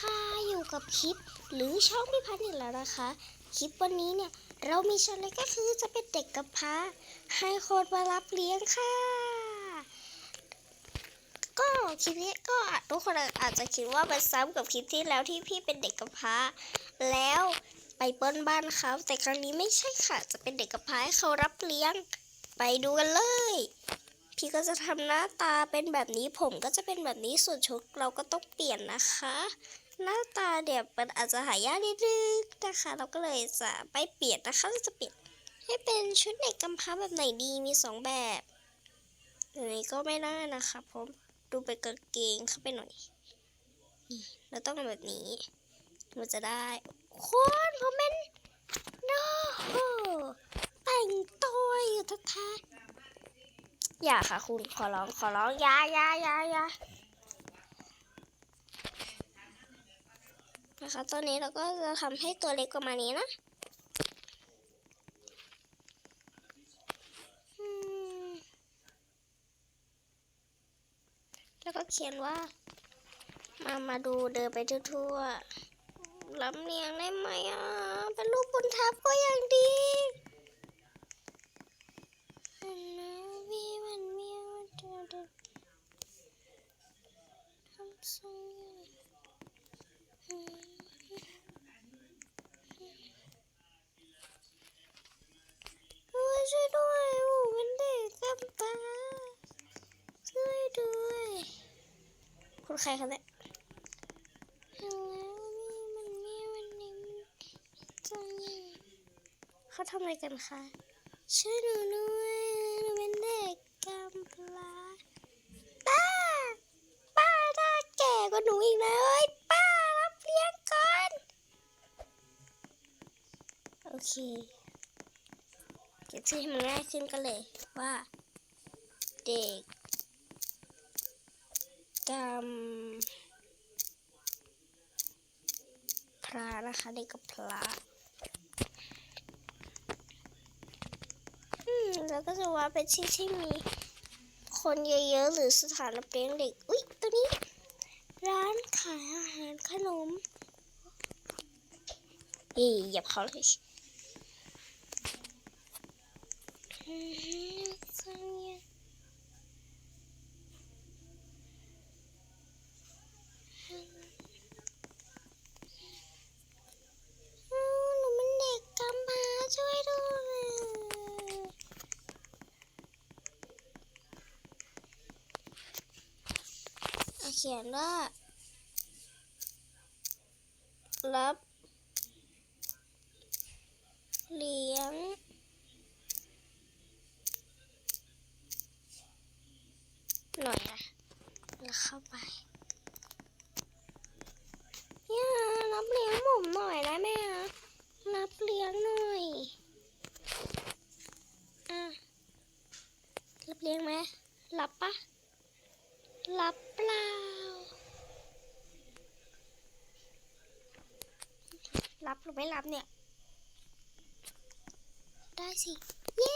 ค่ะอยู่กับคลิปหรือช่องพี่พันธ์อีกแล้วนะคะ คลิปวันนี้เนี่ยเรามีชาเลนจ์ก็คือจะเป็นเด็กกำพร้าให้คนมารับเลี้ยงค่ะ ก็คลิปนี้ก็ทุกคนอาจจะคิดว่ามันซ้ำกับคลิปที่แล้วที่พี่เป็นเด็กกำพร้าแล้วไปเปิ้ลบ้านเขาแต่ครั้งนี้ไม่ใช่ค่ะ จะเป็นเด็กกำพร้าให้เขารับเลี้ยงไปดูกันเลยพี่ก็จะทำหน้าตาเป็นแบบนี้ผมก็จะเป็นแบบนี้ส่วนชุดเราก็ต้องเปลี่ยนนะคะ หน้าตาเดี๋ยวมันอาจจะหายากนิดนึงนะคะ เราก็เลยจะไปเปลี่ยนนะคะเราจะเปลี่ยนให้เป็นชุดเด็กกำพร้าแบบไหนดีมีสองแบบอันนี้ก็ไม่ได้นะคะผมดูไปกางเกงเข้าไปหน่อยนี่เราต้องแบบนี้ มันจะได้คนผมเป็นโน้แต่งตัวอยู่แท้ๆอย่าค่ะคุณขอร้องขอร้องอย่าอย่าอย่าอย่า นะคะ ตอนนี้เราก็จะทำให้ตัวเล็กประมาณนี้นะแล้วก็เขียนว่า มามาดูเดินไปทั่วๆรับเลียงได้ไหมอะ เป็นลูกบุญทับก็ยังดีมันนะวีมันมีวเดินเดินทำทรงอืมโอ้ย ช่วยด้วยโอ้เป็นเด็กกำพร้าช่วยด้วยคุณใครคะเนี่ยแล้ววีมันเมียนี่มันจังเขาทำอะไรกันคะช่วยหนูด้วยหนูเป็นเด็กกำพร้าป้า ป้าหน้าแก่กว่าหนูอีกนะเอ้ยป้ารับเลี้ยงก่อน โอเค ชื่อให้มันง่ายขึ้นก็เลยว่า เด็กกำพร้านะคะเด็กกำพร้าอืมแล้วก็จะว่าเป็นที่ที่มีคนเยอะๆ หรือสถานรับเลี้ยงเด็ก อุ๊ย ตัวนี้ ร้านขายอาหารขนมเอีอย่าเขาเลยอืมสัญญาอ้าวหนู เป็นเด็กกำพร้าช่วยด้วยเขียนว่ารับเลี้ยง หน่อยนะแล้วเข้าไปย่ารับเลี้ยงผมหน่อยได้ไหมคะรับเลี้ยงหน่อยอะรับเลี้ยงไหมรับปะรับเปล่ารับหรือไม่รับเนี่ย ได้สิ เย้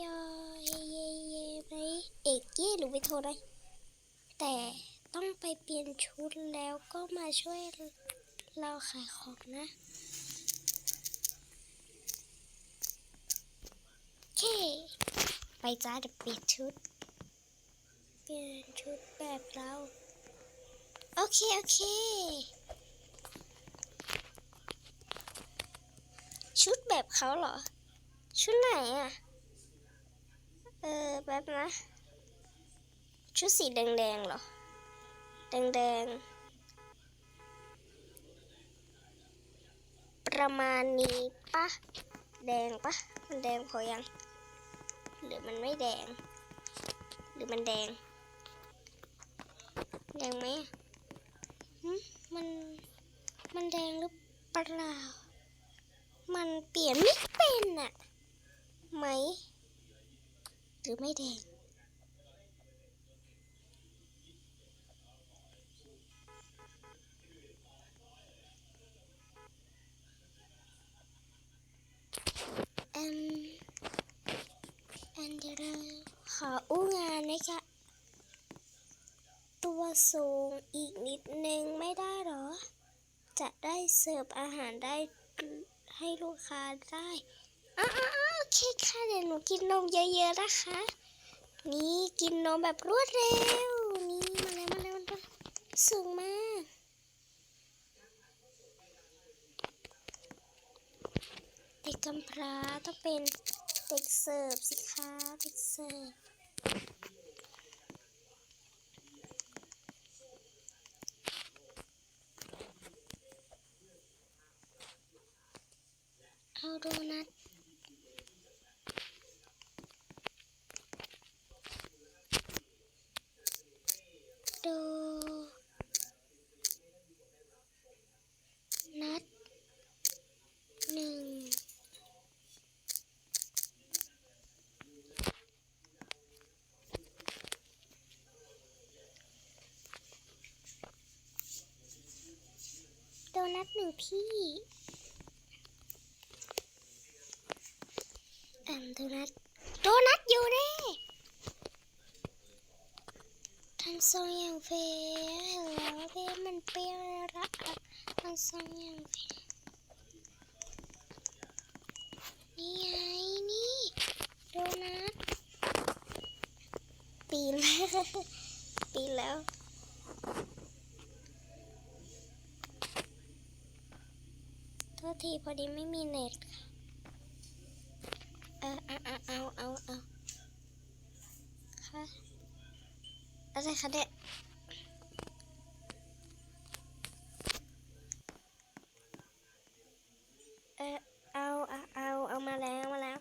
ยอ กเย่หรือไปโทรได้ แต่ต้องไปเปลี่ยนชุดแล้วก็มาช่วยเราขายของนะโอเค ไปจ้าเดี๋ยวเปลี่ยนชุด เปลี่ยนชุดแบบเรา โอเค โอเค ชุดแบบเขาเหรอ ชุดไหนอะ เออ แบบนะ ชุดสีแดงๆเหรอ แดงๆ ประมาณนี้ปะแดงปะมันแดงพอยัง หรือมันไม่แดง หรือมันแดง แดงไหมหมัน มันแดงหรือเปล่า มันเปลี่ยนไม่เป็นอะไหม หรือไม่แดง เดอร์ขออู้งานนะคะ ตัวสูงอีกนิดนึงไม่ได้หรอ จะได้เสิร์ฟอาหารได้ให้ลูกค้าได้อ๋ออ๋ออ๋อโอเคค่ะเดี๋ยวหนูกินนมเยอะๆนะคะ นี่กินนมแบบรวดเร็ว นี่มาแล้วมาแล้วมาแล้วสูงมากเด็กกำพร้าต้องเป็น เด็กเสิร์ฟสิคะเด็กเสิร์ฟ เอาโดนัทโดนัทหนึ่ง นัทหนึ่งที่แอมโดนัทโดนัทอยู่นี่ทำทรงอย่างเฟร์แล้วเฟมันเปรี้ยวรักทำทรงอย่างเฟนี่ไงนี่โดนัทปีนแล้วปีนแล้ว โท ษทีพอดีไม่มีเน็ตค่ะเออเอาเอาเอาเอาเอาค่ะอะไรคะเนี่ยเออเอาเอาเอาเอามาแล้วมาแล้ว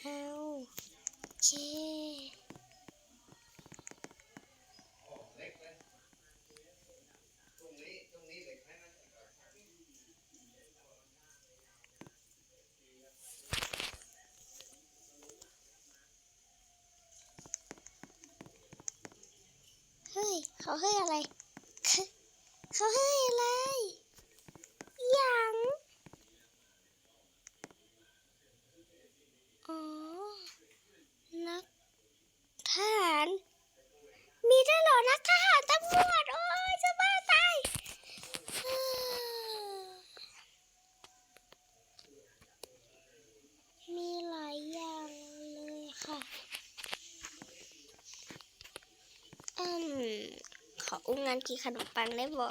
เอาโอ เคเฮ้ย เขาให้อะไร เขาให้อะไรหยัง อ๋อ นักทหาร มีด้วยเหรอ นักทหารตำรวจ โอ้ยจะบ้าตายเอ้อมีหลายอย่างเลยค่ะ อืม ขออุ้งงานกินขนมปังได้บ่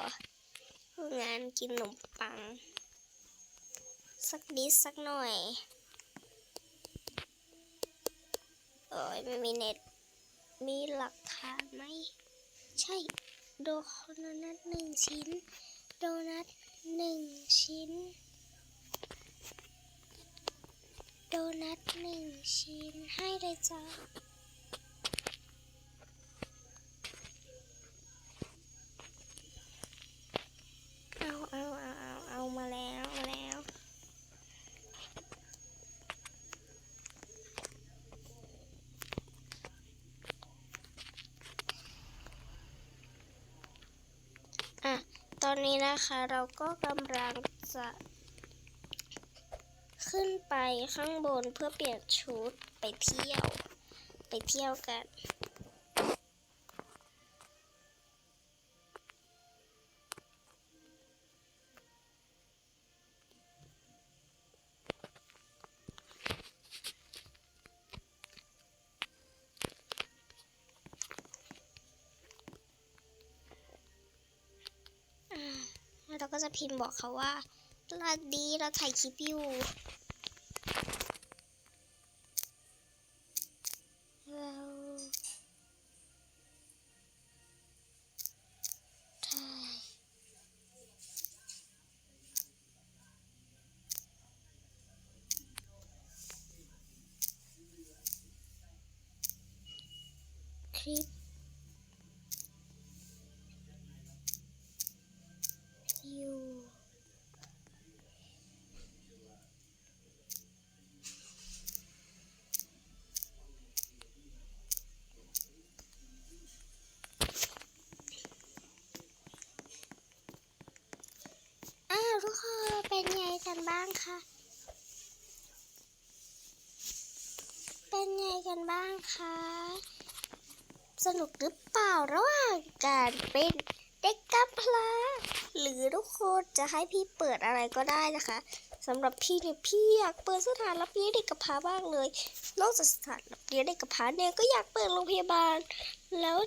อุ้งงานกินขนมปัง สักนิดสักหน่อยโอ้ยไม่มีเน็ต มีหลักฐานไหม ใช่ โดนัทหนึ่งชิ้น โดนัทหนึ่งชิ้น โดนัทหนึ่งชิ้นให้เลยจ้าเอาเอาเอาเอาเอามาแล้วมาแล้ว อะ ตอนนี้นะคะเราก็กำลังจะ ขึ้นไปข้างบนเพื่อเปลี่ยนชุดไปเที่ยว ไปเที่ยวกัน แล้วเราก็จะพิมพ์บอกเขาว่า สวัสดีเราถ่ายคลิปอยู่เราถ่ายคลิปอยู่ อางค่ะ เป็นไงกันบ้างคะ สนุกหรือเปล่าระหว่างการเป็นเด็กกำพร้าหรือทุกคนจะให้พี่เปิดอะไรก็ได้นะคะสำหรับพี่เนี่ยพี่อยากเปิดสถานรับเลี้ยงเด็กกำพร้ามากเลย นอกจากสถานรับเลี้ยงเด็กกำพร้าเนี่ยก็อยากเปิดโรงพยาบาล แล้ว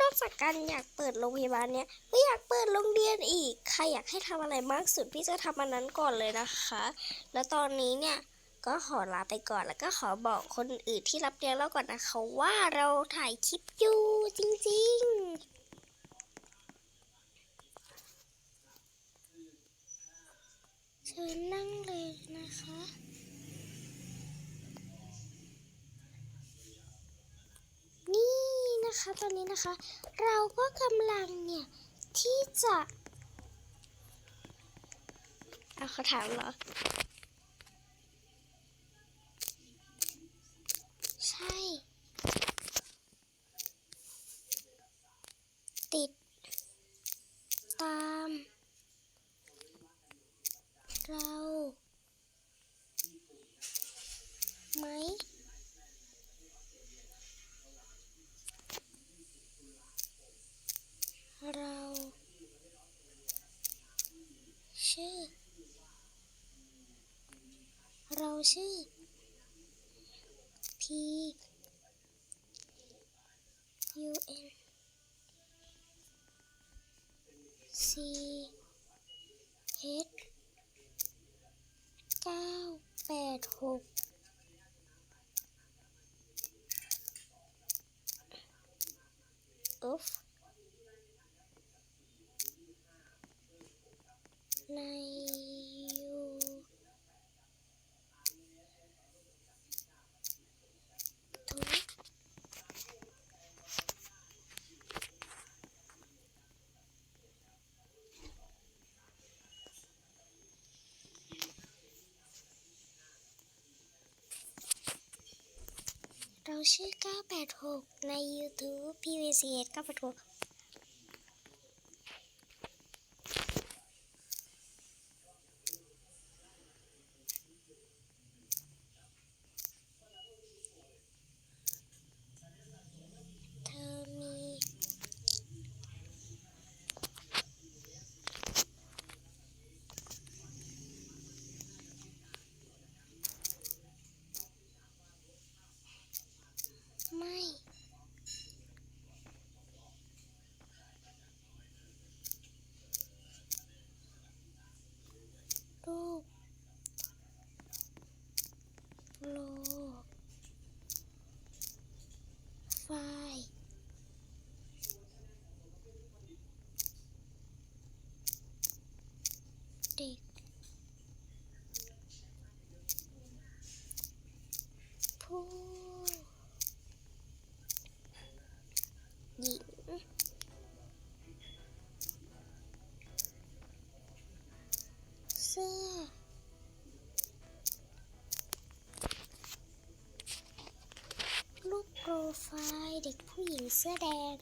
นอกจากการอยากเปิดโรงพยาบาลเนี่ยก็อยากเปิดโรงเรียนอีกใครอยากให้ทำอะไรมากสุดพี่จะทำอันนั้นก่อนเลยนะคะ แล้วตอนนี้เนี่ย ก็ขอลาไปก่อนแล้วก็ขอบอกคนอื่นที่รับเลี้ยงเราก่อนนะคะว่าเราถ่ายคลิปอยู่จริงๆเชิญนั่งเลยนะคะ นี่นะคะตอนนี้นะคะ เราก็กำลังเนี่ย ที่จะ เอาเขาถามเหรอ ช่ ติด ตาม เราไหมเรา ชื่อ เราชื่อ แปดหกอุ๊ฟในยูทูบ เราชื่อ 986 ใน YouTube PVCS 986 เธอมี ไม่ รูป โล ไฟล์ เด็ก ผู้หญิง เสื้อ รูปโปร ไฟล์เด็กผู้หญิงเสื้อแดง